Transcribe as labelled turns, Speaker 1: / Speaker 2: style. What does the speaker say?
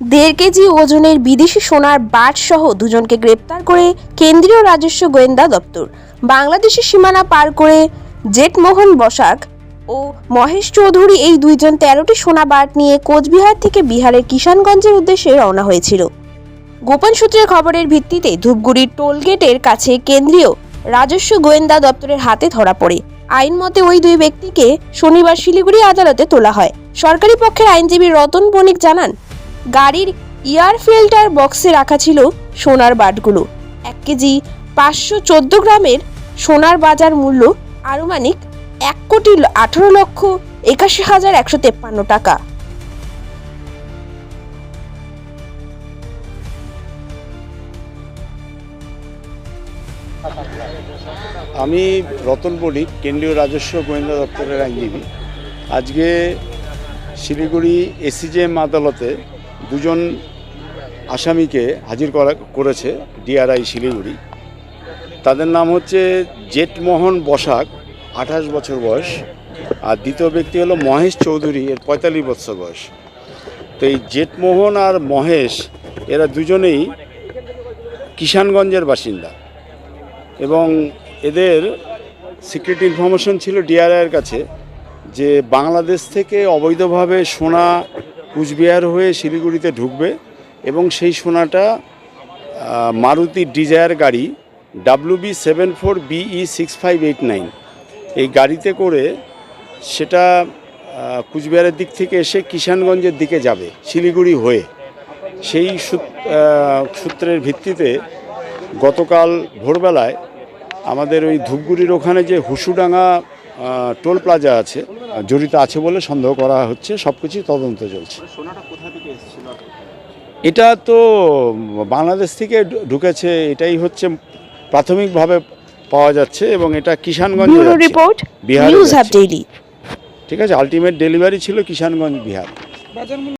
Speaker 1: দেড় কেজি ওজনের বিদেশি সোনার বাট সহ দুজনকে গ্রেপ্তার করে কেন্দ্রীয় রাজস্ব গোয়েন্দা দপ্তর। বাংলাদেশের সীমানা পার করে জেটমোহন বসাক ও মহেশ চৌধুরী এই দুইজন তেরোটি সোনা বাট নিয়ে কোচবিহার থেকে বিহারের কিষানগঞ্জের উদ্দেশ্যে রওনা হয়েছিল। গোপন সূত্রের খবরের ভিত্তিতে ধূপগুড়ির টোলগেটের কাছে কেন্দ্রীয় রাজস্ব গোয়েন্দা দপ্তরের হাতে ধরা পড়ে। আইন মতে ওই দুই ব্যক্তিকে শনিবার শিলিগুড়ি আদালতে তোলা হয়। সরকারি পক্ষের আইনজীবী রতন বণিক জানান গাড়ির এয়ার ফিল্টার বক্সে রাখা ছিল সোনার বাটগুলো। এক কেজি পাঁচশো চোদ্দ গ্রামের সোনার বাজার মূল্য আনুমানিক এক কোটি আঠারো লক্ষ একাশি হাজার একশো তেপ্পান্ন টাকা।
Speaker 2: আমি রতন বণিক কেন্দ্রীয় রাজস্ব গোয়েন্দা দপ্তরের আইনজীবী। আজকে শিলিগুড়ি এসিজেএম আদালতে দুজন আসামিকে হাজির করা করেছে ডিআরআই শিলিগুড়ি। তাদের নাম হচ্ছে জেটমোহন বসাক, আঠাশ বছর বয়স, আর দ্বিতীয় ব্যক্তি হলো মহেশ চৌধুরী, এর পঁয়তাল্লিশ বছর বয়স। তো এই জেটমোহন আর মহেশ, এরা দুজনেই কিষানগঞ্জের বাসিন্দা এবং এদের সিক্রেট ইনফরমেশন ছিল ডিআরআইয়ের কাছে যে বাংলাদেশ থেকে অবৈধভাবে সোনা কুচবিহার হয়ে শিলিগুড়িতে ঢুকবে এবং সেই সোনাটা মারুতি ডিজায়ার গাড়ি W B seven four BE six five eight nine এই গাড়িতে করে সেটা কুচবিহারের দিক থেকে এসে কিষানগঞ্জের দিকে যাবে, শিলিগুড়ি হয়ে। সেই সূত- সূত্রের ভিত্তিতে গতকাল ভোরবেলায় আমাদের ওই ধূপগুড়ির ওখানে যে হুসুডাঙ্গা টোল প্লাজা আছে জড়িত আছে বলে সন্দেহ করা হচ্ছে সব কিছুই তদন্ত চলছে। এটা তো বাংলাদেশ থেকে ঢুকেছে এটাই হচ্ছে প্রাথমিকভাবে পাওয়া যাচ্ছে এবং এটা কিষানগঞ্জ
Speaker 1: রিপোর্ট
Speaker 2: বিহারে
Speaker 1: নিউজ
Speaker 2: যাচ্ছে।
Speaker 1: Hub daily.
Speaker 2: ঠিক আছে আলটিমেট ডেলিভারি ছিল কিষানগঞ্জ বিহার।